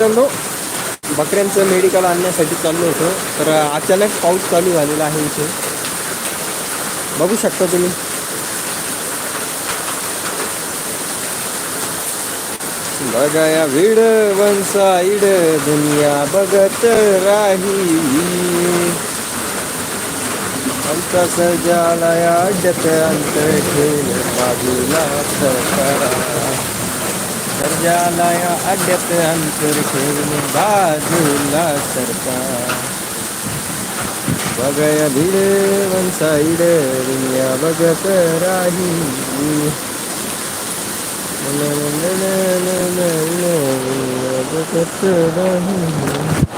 मित्रांनो बकऱ्यांचं मेडिकल आणण्यासाठी चाललो होतो. तर अचानक पाऊस चालू झालेला आहे इथे. बघू शकता तुम्ही. बघाया विड वन दुनिया बघत राही. आमचा सजालया अड्यात अंतर बाजूला. सरकारा सर्जालया अड्यात अंतर ठेवून बाजूला सरकार बघाया भिडे वंसाईड रिया बघत राही बघत राही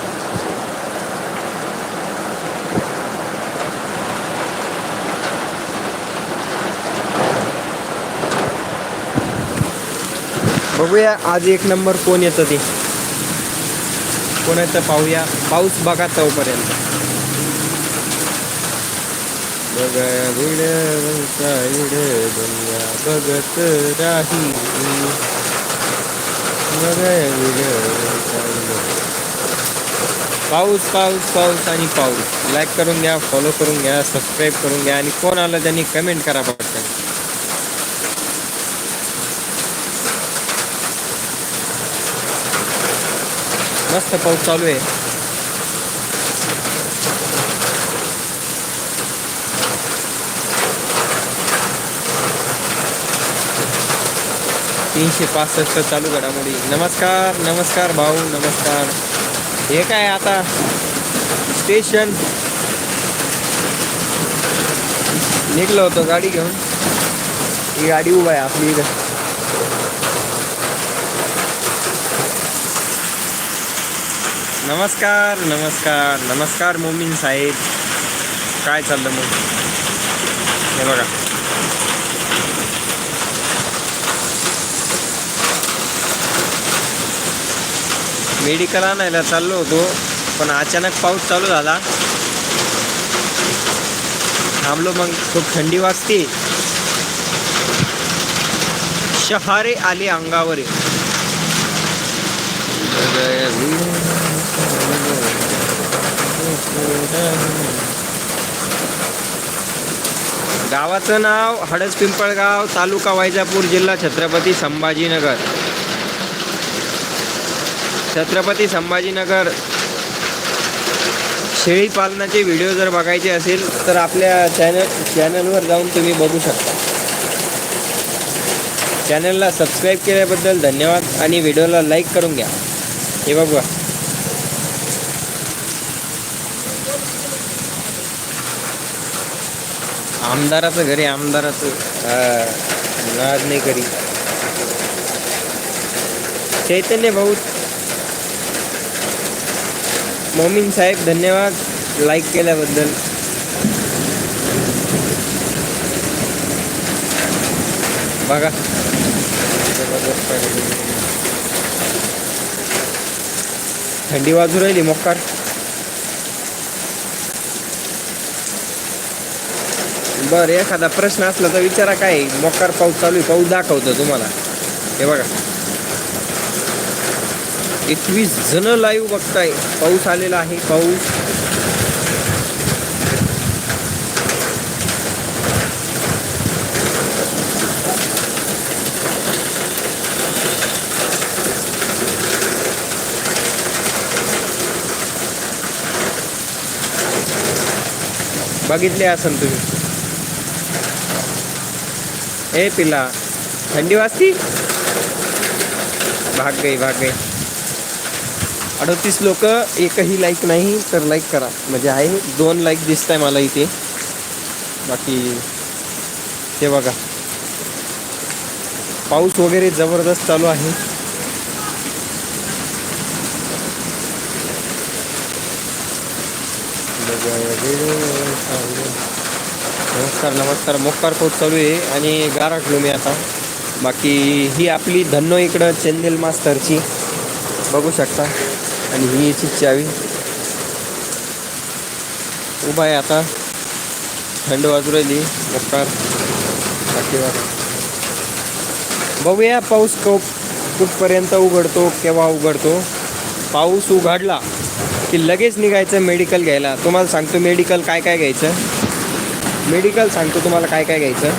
बघूया आज एक नंबर कोण येतं ते. कोण येतं पाहूया. पाऊस बघा तोपर्यंत. बघा विड विड दुनिया बघत राही बघा विड पाऊस पाऊस पाऊस आणि पाऊस. लाईक करून घ्या फॉलो करून घ्या सबस्क्राईब करून घ्या आणि कोण आलं त्यांनी कमेंट करा पटकन मस्त पाऊस चालू आहे. तीनशे पासष्ट चालू घडामोडी. नमस्कार नमस्कार भाऊ, नमस्कार. हे काय आता? स्टेशन. निघलो होतो गाडी घेऊन. ही गाडी उभा आहे आपली इथं नमस्कार नमस्कार नमस्कार मोमीन साहेब. काय चाललं मग? हे बघा. मेडिकल आणायला चाललो होतो पण अचानक पाऊस चालू झाला. थांबलो मग खूप थंडी वाजते. शहारे आले अंगावर. गावाचं नाव हडस पिंपळगाव तालुका वैजापूर जिल्हा छत्रपती संभाजीनगर. छत्रपती संभाजीनगर. शेळी पालनाचे व्हिडिओ जर बघायचे असेल तर आपल्या चॅनल चॅनलवर जाऊन तुम्ही बघू शकता. चॅनलला सबस्क्राईब केल्याबद्दल धन्यवाद आणि व्हिडिओला लाईक करून घ्या. हे बघा आमदाराचं घरी आमदाराचं हा, नाद नाही करी. चैतन्य भाऊ मोमीन साहेब धन्यवाद. लाईक केल्याबद्दल. बघा. थंडी वाजू राहिली मोकार बर एखादा प्रश्न असला तर विचारा काय मोकार पाऊस चालू आहे पाऊस दाखवतो तुम्हाला. हे बघा. एकवीस जण लाईव्ह बघताय. पाऊस आलेला आहे पाऊस. बघितले असन तुम्ही. ए पिला थंडी वाजती भाग गई भाग गई अडतीस लोक एकही लाईक नाही तर लाईक करा म्हणजे आहे दोन लाईक दिसत आहे मला इथे बाकी ते बघा पाऊस वगैरे जबरदस्त चालू आहे नमस्कार नमस्कार. मोकार पाऊस चालू आहे आणि गाराटलो मी आता. बाकी ही आपली धन्नो इकडं चेंदेल मास्तरची. बघू शकता. आणि ही याची चावी. उभा आहे आता. थंड वाजू राहिली. मोकार बाकी बघूया पाऊस क कुठपर्यंत उघडतो केव्हा उघडतो. पाऊस उघडला की लगेच निघायचं मेडिकल घ्यायला. तुम्हाला सांगतो मेडिकल काय काय घ्यायचं? मेडिकल सांगतो तुम्हाला काय काय घ्यायचं.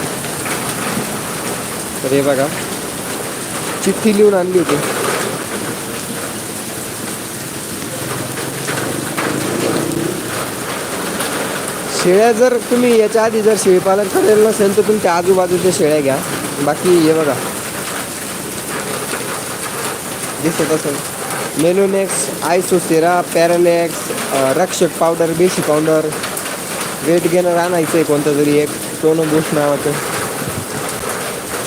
तर हे बघा. चिठ्ठी लिहून आणली होती. शेळ्या जर तुम्ही याच्या आधी जर शेळीपालन करेल नसेल तर तुमच्या आजूबाजूच्या शेळ्या घ्या. बाकी हे बघा. दिसत असेल. मेलोनेक्स आयसोसेरा पॅरानेक्स रक्षक पावडर बेसी पावडर वेट गेनर आणायचं आहे कोणतं तरी एक सोनू बुश नावाचं.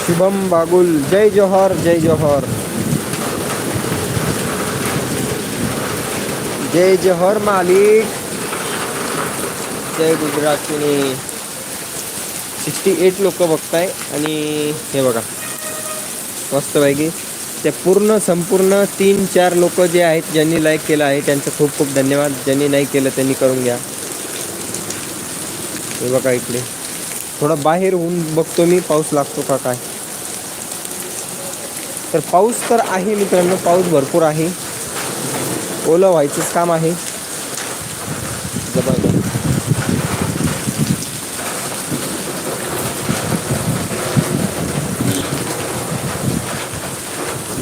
शुभम बागुल जय जोहर जय जोहर. जय जोहर मालिक. जय गुजरातने. सिक्स्टी एट लोक बघताय आणि हे बघा. मस्तपैकी. ते पूर्ण संपूर्ण तीन चार लोक जे आहेत ज्यांनी लाईक केलं आहे त्यांचं खूप खूप धन्यवाद. ज्यांनी नाही केलं त्यांनी करून घ्या. हे बघा इकडे. थोडं बाहेर होऊन बघतो मी पाऊस लागतो का काय. तर पाऊस तर आहे मित्रांनो पाऊस भरपूर आहे. ओलं व्हायचंच काम आहे. जबरदस्त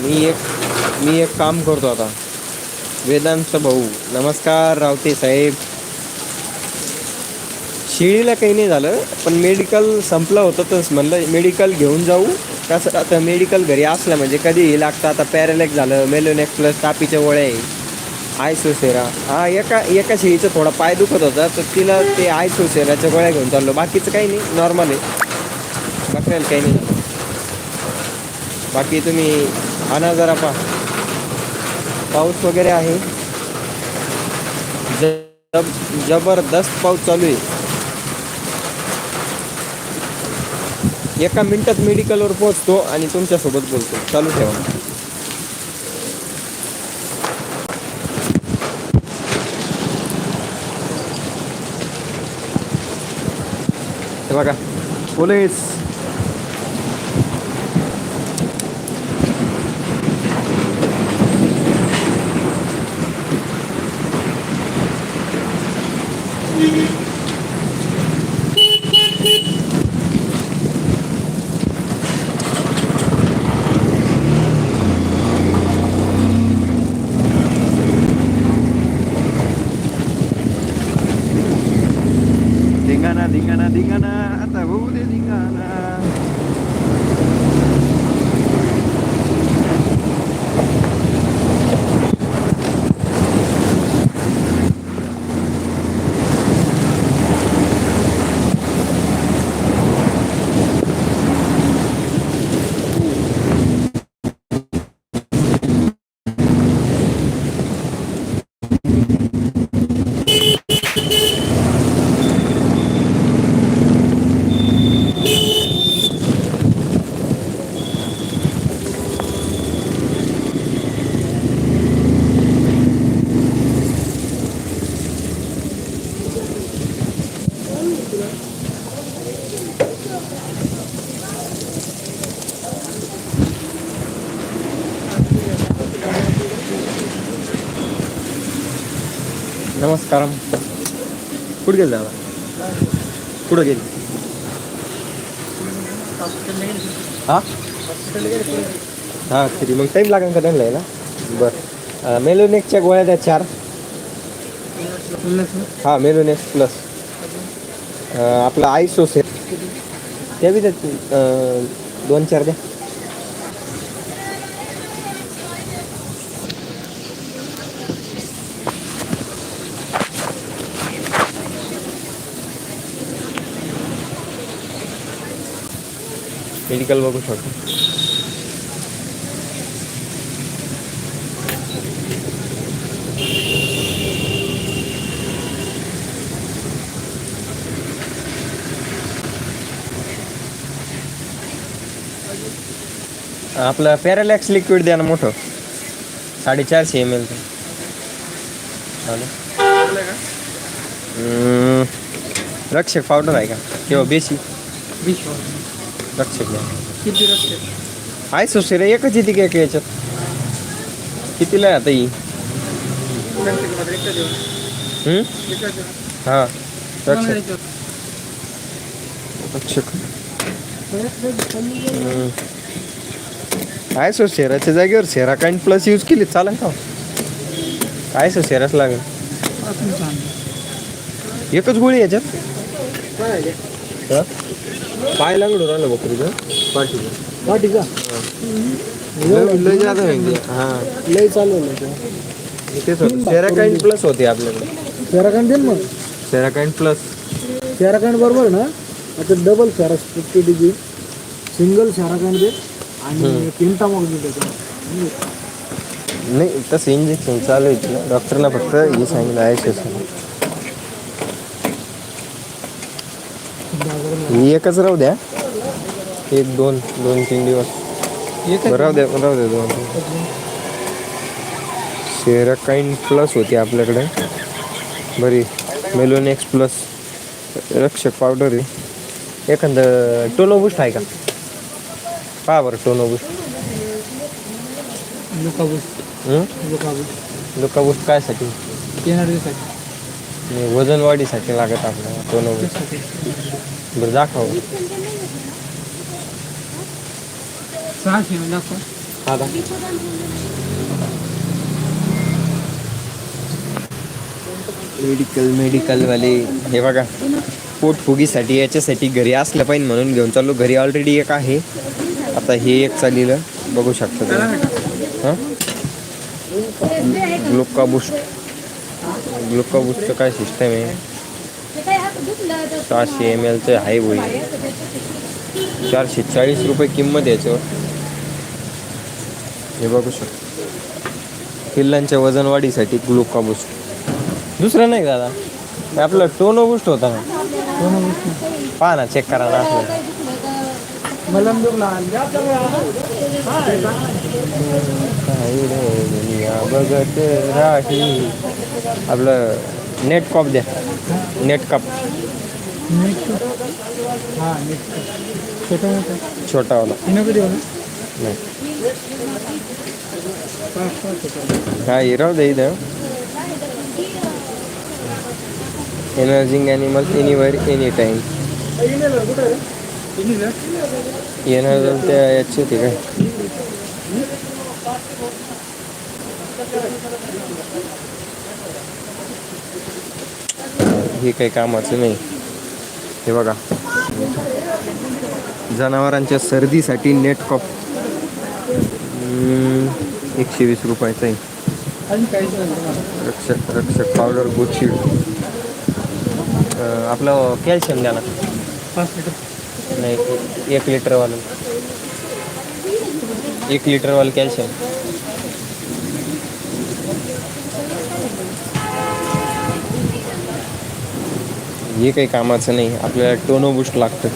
मी एक मी एक काम करतो आता. वेदांत भाऊ नमस्कार रावते साहेब. शिळीला काही नाही झालं पण मेडिकल संपलं होतं तसं म्हणलं मेडिकल घेऊन जाऊ. कसं आता मेडिकल घरी असलं म्हणजे कधीही लागतं? आता पॅरेलेक झालं मेलोनेक्स प्लस तापीच्या गोळ्या आहे. आयसोसेरा हा एका एका शेळीचा थोडा पाय दुखत होता तर तिला ते आयसोसेराच्या गोळ्या घेऊन चाललो. बाकीचं काही नाही नॉर्मल आहे. बकऱ्याला काही नाही बाकी तुम्ही आणा जरा पा. पाऊस वगैरे आहे. जब जबरदस्त पाऊस चालू आहे. एका मिनटात मेडिकलवर पोहोचतो आणि तुमच्यासोबत बोलतो. चालू ठेवा. बघा. Police. dingana dingana dingana ata bude dingana. नमस्कार. कुठे गेलं दादा? कुठं गेली? हां? हां तरी मग टाईम लागेल का त्यांना ना बरं. मेलोनेक्सच्या गोळ्या द्या चार. हां मेलोनेक्स प्लस आपलं आयसोस आहे. त्या बी द्या दोन चार द्या. मेडिकल बघू शकतो. आपलं पॅरालॅक्स लिक्विड द्या ना मोठं. साडेचारशे एम एल रक्षक पावडर आहे का? किंवा बेसी? रक्षक द्या किती रस्ते आहे सुशिरा एकच येते काय याच्यात? कितीला आहे आता ही? हा. आहे सो शेराच्या जागेवर शेरा काईन प्लस यूज केली चालेल का? काय सो शेराच लागेल. एकच गोळी याच्यात? हा? पाय लागलो राहिलं बकरीचं पाठीचं. वाटी का लय लय जादा म्हणजे हा. लय चालू तेच होतं सेराकाईन प्लस होते आपल्याकडे. पॅराकांड दे ना मग? सेराकाईन प्लस पॅराकांड बरोबर ना? आता double para fifty DG single पॅराकांड दे आणि पेंटा मग दे त्याच्यात. नाही तसं इंजेक्शन चालू आहे ना डॉक्टरना फक्त हे सांगितलं आहे ही एकच राहू द्या. एक दोन दोन तीन दिवस. राहू द्या राहू द्या दोन सेराकाईन प्लस होती आपल्याकडे. बरी. मेलोनेक्स प्लस रक्षक पावडर आहे. एखादं टोनो बुस्ट आहे का? पहा बरं टोनो बुस्ट लुकाबूस हं? लुकाबूस लोका बुस्ट वजन वाढीसाठी लागत आपल्याला बुस्ट बरं दाखव. सहाशे दाखवा हा दा मेडिकल मेडिकलवाले हे बघा पोटफुगीसाठी याच्यासाठी घरी असलं पाहिजे म्हणून घेऊन चाललो. घरी ऑलरेडी एक आहे. आता हे एक चाललेलं. बघू शकता तुम्ही. हां? ग्लुका बुस्ट ग्लुका काय सिस्टम आहे? सहाशे एम एलचं आहे होई चारशे चाळीस रुपये किंमत याच्यावर हे बघू शकतो. पिल्लांच्या वजन वाढीसाठी दुसरं नाही दादा. आपलं टोनो बुस्ट होता ना. पहा ना चेक करा ना आपलं मला काही बघत राही. आपलं नेट कॉप द्या नेट कप छोटा मोठा छोटावाला. नाही. हा हिराव दे एनर्जिंग ॲनिमल एनिवर एनी टाईम येणार त्या याची होती काय? हे काही कामाचं नाही. हे बघा. जनावरांच्या सर्दीसाठी नेट कप एकशे वीस रुपयाचं आहे. रक्षक रक्षक पावडर गोची आपलं कॅल्शियम द्या ना. पाच लिटर नाही एक लिटरवालं एक लिटरवालं कॅल्शियम हे काही कामाचं नाही. आपल्याला टोनो बुस्ट लागतं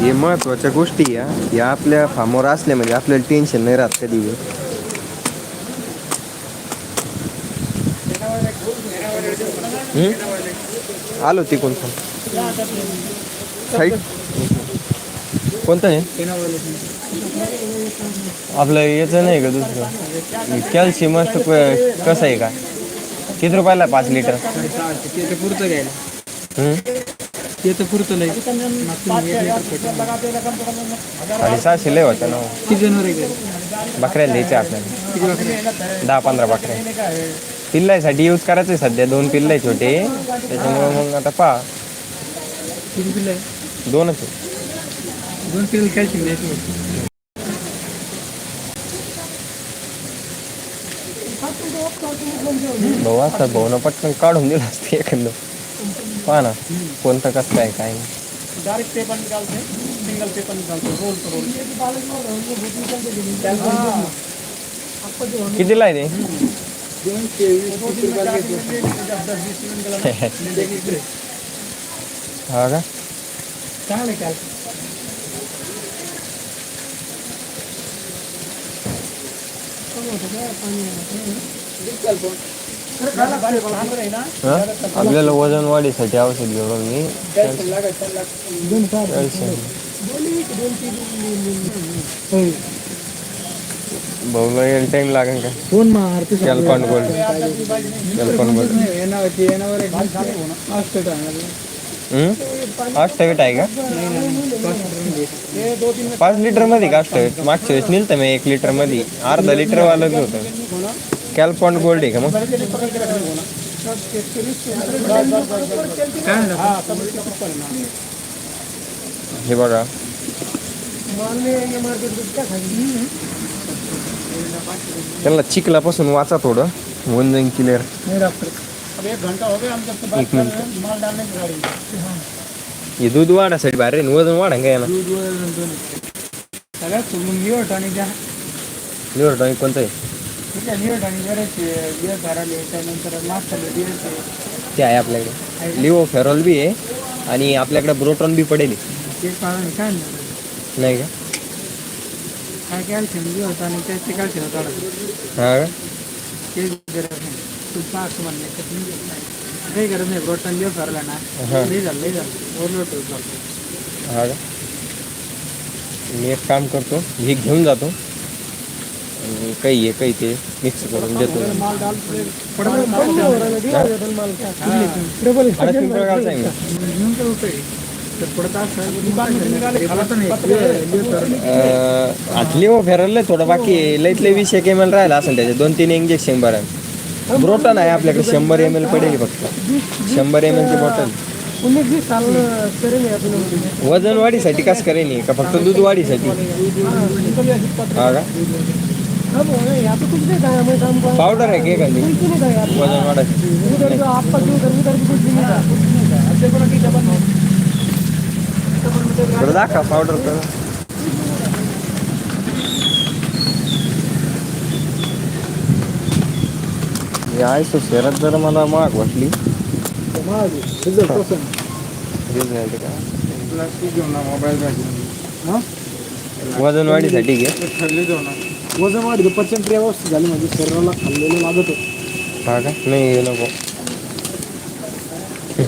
हे महत्त्वाच्या गोष्टी या. या आपल्या फामोर असल्या म्हणजे आपल्याला टेन्शन नाही राहत कधी आलो तिकून पण साईड कोणतं आहे आपलं याचं नाही का दुसरं? कॅल्शियम मस्त कसं आहे का? किती रुपयाला आहे पाच लिटर ते तर पुरतं घ्यायला ते तर पुरतं आणि सहाशे लय होतं ना. हो. किती जनावर आहे बकऱ्याला द्यायचे आपल्याला. दहा पंधरा बकऱ्या पिल्लायसाठी यूज करायचं आहे सध्या. दोन पिल्ल आहे छोटे. त्याच्यामुळे मग आता पहा. किती पिल्लं आहे दोनच आहे दोन पिल्ल कॅल्शियम द्यायचं. भाऊ असतात भाऊनं पटकन काढून दिलं असते एखादं. पहा ना कोणतं कसं काय काय डायरेक्ट पण निकालते सिंगल पण निकालते रोल तो रोल कितीला आहे ते? हा का? चांगलं कॅल आपल्याला वजन वाढीसाठी औषध घेऊ मी भाऊला यायला टाइम लागेल का? फोन मार तू कॅल्कॉन गोल्ड कॅल्कॉन गोल्ड अष्टवीट आहे का? पाच लिटरमध्ये का अष्टवीट मागच्या वेळेस नेलं मी एक लिटरमध्ये. अर्धा लिटर वालं होतं. कॅल्पॉन गोल्ड आहे का मग? हे बघा. त्यांना चिखलापासून वाचा थोडं. होऊन जाईन क्लिअर एक मिनिट हे दूध वाढासाठी बाहेर आहे, वजन वाढा काय ना सगळ्यात सोडून निवड टॉनिक द्या निवड टॉनिक कोणतं आहे? ठीक आहे निवड टॉनिक करायचे दिवस भराले त्यानंतर मागच्या दिवस ते आहे आपल्याकडे. लिओ फेरॉल बी आहे आणि आपल्याकडे ब्रोटॉन बी पडेल. ते कारण काय नाही नाही का? काय कॅल्शियम निवड टॉनिक त्याचे कॅल्शियम थोडं हा का? तेच गरज नाही तू पाच म्हणणे तर तुम्ही नाही. काही गरज नाही दिवस भरला ना. हा. नाही झालं नाही झालं. ओव्हरलोड चालतो हा का? मी एक काम करतो हे घेऊन जातो. आणि काही आहे काही ते मिक्स करून देतो. माल पिंपळ गावचा आहे मी. नंतर होतंय. तर पडत असं अं, आता लिओ फेरल थोडं. बाकी आहे. लईत लई वीस एक एम एल राहिला असेल त्याचे. दोन तीन इंजेक्शन बरं. ब्रोटन आहे आपल्याकडे. शंभर एम एल पडेल फक्त. शंभर एम एलची बॉटल वजन वाढीसाठी कसं करेन का फक्त दूध वाढीसाठी? हा का? अब यहाँ पे कुछ नहीं था मैं काम कर पावडर आहे की एखादी? वजन वाढायसाठी उधर जो आपका जो उधर उधर भी कुछ भी नहीं था कुछ नहीं था अब देखो ना कि डबल बरं दाखवा पावडर तर हे आहे सो शहरात जरा मला महाग वाटली रिझल्ट का हां वजन वाढीसाठी घे. वजन वाढलं पचन क्रिया व्यवस्थित झाली म्हणजे शरीराला खाल्लेलं लागत हा का? नाही हे नको.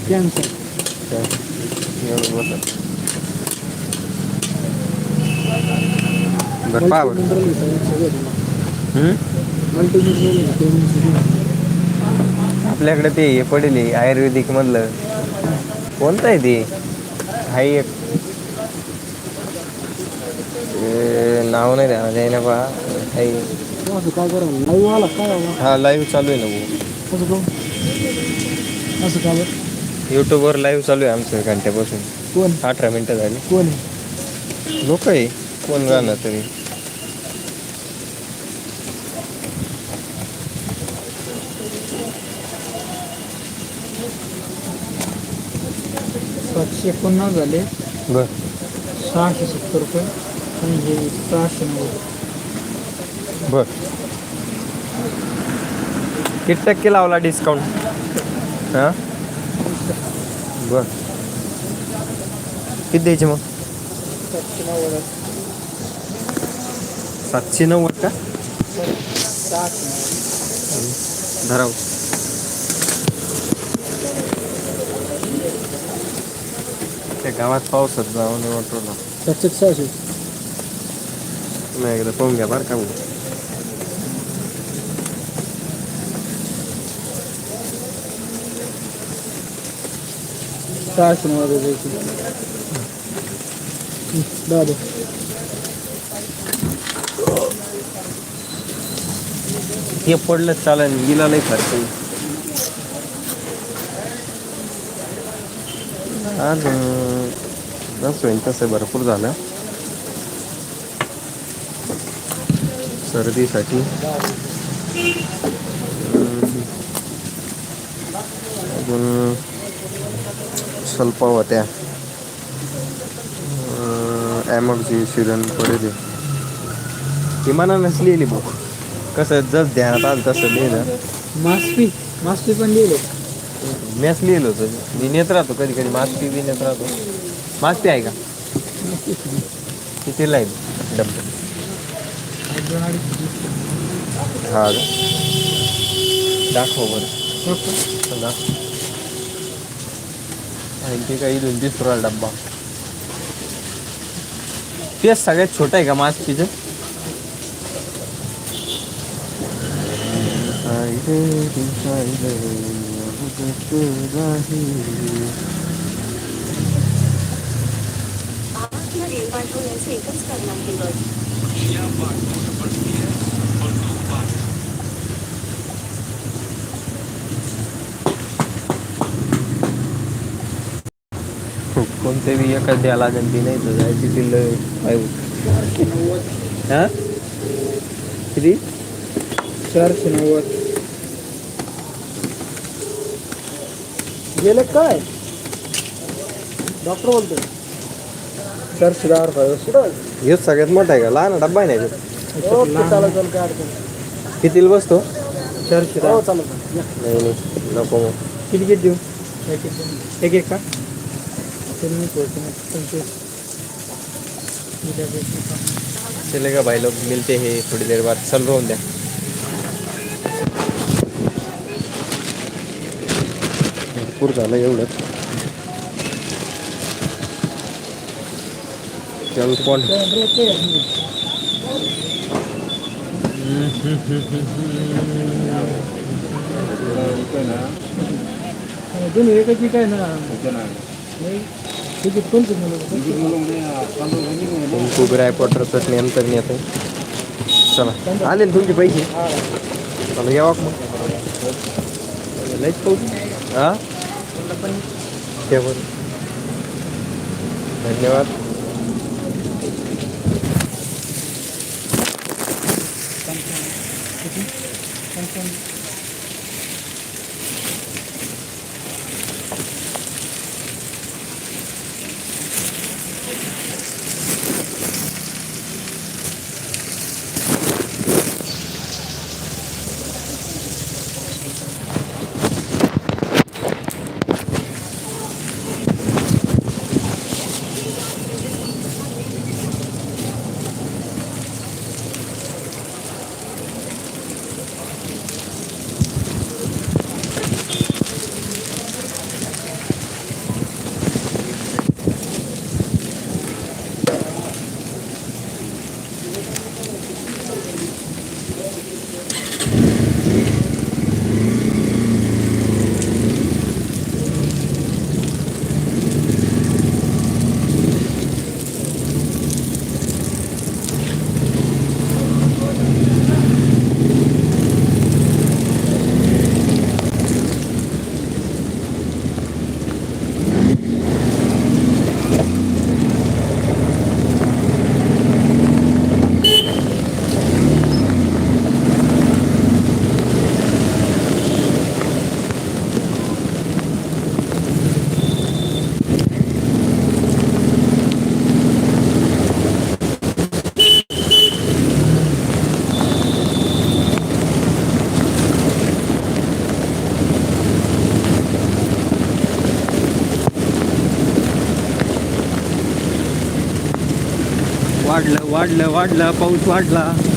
कॅन्सर एवढं बरं बरं पहा बरं. हम्म? आपल्याकडे ते हे पडेल आयुर्वेदिक मधलं. कोणतं आहे ते? हाय एक. नाव नाही द्या जाईना पहा हाय. काय करा लाईव्ह आला काय आला हा लाईव्ह चालू आहे ना भाऊ. असं का असं का बरं यूट्यूबवर लाईव्ह चालू आहे आमचं घंट्यापासून. कोण? अठरा मिनटं झाली. कोण? आहे लोक आहे. कोण राहणार तरी? सातशे एकोणनव्वद झाले. बर. सहाशे सत्तर रुपये. आणि हे सहाशे नव्वद. बर. किती टक्के लावला डिस्काउंट हां? बर. किती द्यायचे मग? सातशे नव्वद सातशे नव्वद का? सहाशे नव्वद. धराव त्या गावात पाऊसच जाऊ नाही वाटलं सातशे सहाशे नाही एकदा पाहून घ्या बरं का मग सहाशे द्यायची दादा हे पडलं चालेल गेला नाही खर्च आज होईल तसं भरपूर झालं. सर्दीसाठी. अजून स्वल्प होत्या. ॲमॉक्झी सिरन पडेल ती मना नसलेली बुक कसं जस ध्यानात आलं तसं लिहिलं. मास्पी मास्पी पण लिहिले. मॅच लिहिलं होतं. मी नेत राहतो कधी कधी मास्पी बी नेत राहतो. मास्पी आहे का? कितीला आहे डब्बा. हा का? दाखव बरं. आणखी काही दोन तीस पुराल डब्बा. ते सगळ्यात छोटा आहे का मास तिचं आवाजमध्ये एकच कोणते बी एकाच द्यायला लागेल ती नाही तर जायची ती लय पाहिजे किती? चारशे नव्वद. गेलं काय? डॉक्टर बोलतोय. चारशे दहा रुपये हे सगळ्यात मोठा आहे का लहान डब्बा आहे ना ह्याच्यात? ओके चालेल चालेल काय अडचण नाही. कितीला बसतो चारशे दहा हो चालेल चालेल. या. नाही नाही नको मग किती किती देऊ एक एक देऊ. एक एक का तुम्ही पोहोचून पंचवीस ठीक आहे, ठीक आहे. चलेगा भाई लोग मिलते हैं थोड़ी देर बाद चल हूँ द्या भरपूर झालं एवढंच चल कोण काय रे, ते आहे. अं, दोन्ही एकाची काय ना खूप रायपॉटर चटणी अंतर नाही आता. चला. आले ना तुमचे पैसे? चला यावा मग. लयच पाहू हा? ठेवा धन्यवाद वाढलं वाढलं वाढलं पाऊस वाढला.